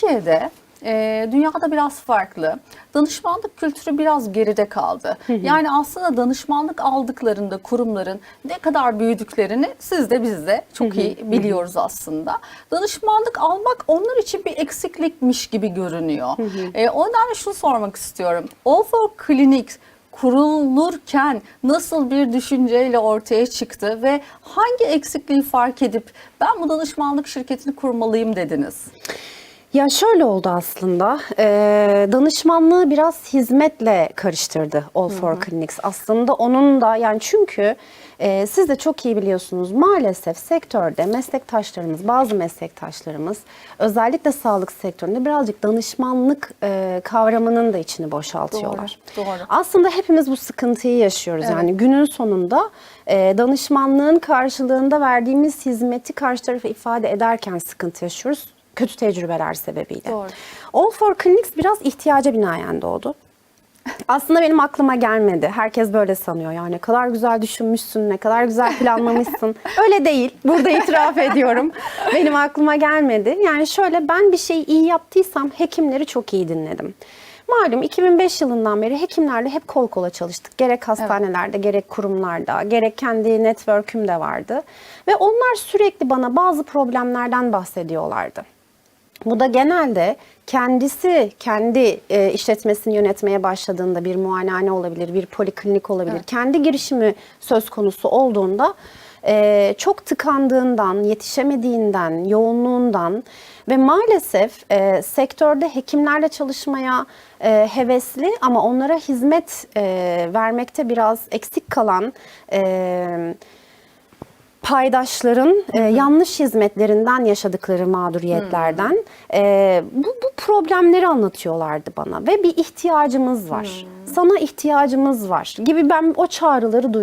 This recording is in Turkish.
Türkiye'de e, dünyada biraz farklı. Danışmanlık kültürü biraz geride kaldı. Yani aslında danışmanlık aldıklarında kurumların ne kadar büyüdüklerini siz de biz de çok iyi biliyoruz aslında. Danışmanlık almak onlar için bir eksiklikmiş gibi görünüyor. E, o nedenle şunu sormak istiyorum. All for Clinics kurulurken nasıl bir düşünceyle ortaya çıktı ve hangi eksikliği fark edip ben bu danışmanlık şirketini kurmalıyım dediniz? Ya şöyle oldu aslında. Ee, danışmanlığı biraz hizmetle karıştırdı All for Clinics. Aslında onun da yani çünkü e, siz de çok iyi biliyorsunuz maalesef sektörde meslektaşlarımız, bazı meslektaşlarımız özellikle sağlık sektöründe birazcık danışmanlık e, kavramının da içini boşaltıyorlar. Doğru, doğru. Aslında hepimiz bu sıkıntıyı yaşıyoruz. Yani günün sonunda e, danışmanlığın karşılığında verdiğimiz hizmeti karşı tarafa ifade ederken sıkıntı yaşıyoruz. Kötü tecrübeler sebebiyle. Doğru. All for Clinics biraz ihtiyaca binaen doğdu. Aslında benim aklıma gelmedi. Herkes böyle sanıyor. Yani ne kadar güzel düşünmüşsün, ne kadar güzel planlamışsın. Öyle değil. Burada itiraf ediyorum. Benim aklıma gelmedi. Yani şöyle ben bir şeyi iyi yaptıysam hekimleri çok iyi dinledim. Malum 2005 yılından beri hekimlerle hep kol kola çalıştık. Gerek hastanelerde, gerek kurumlarda, gerek kendi network'üm de vardı. Ve onlar sürekli bana bazı problemlerden bahsediyorlardı. Bu da genelde kendisi kendi e, işletmesini yönetmeye başladığında bir muayenehane olabilir, bir poliklinik olabilir. Kendi girişimi söz konusu olduğunda e, çok tıkandığından, yetişemediğinden, yoğunluğundan ve maalesef e, sektörde hekimlerle çalışmaya e, hevesli ama onlara hizmet e, vermekte biraz eksik kalan e, paydaşların e, yanlış hizmetlerinden yaşadıkları mağduriyetlerden e, bu, bu problemleri anlatıyorlardı bana ve bir ihtiyacımız var. Sana ihtiyacımız var gibi ben o çağrıları duydum.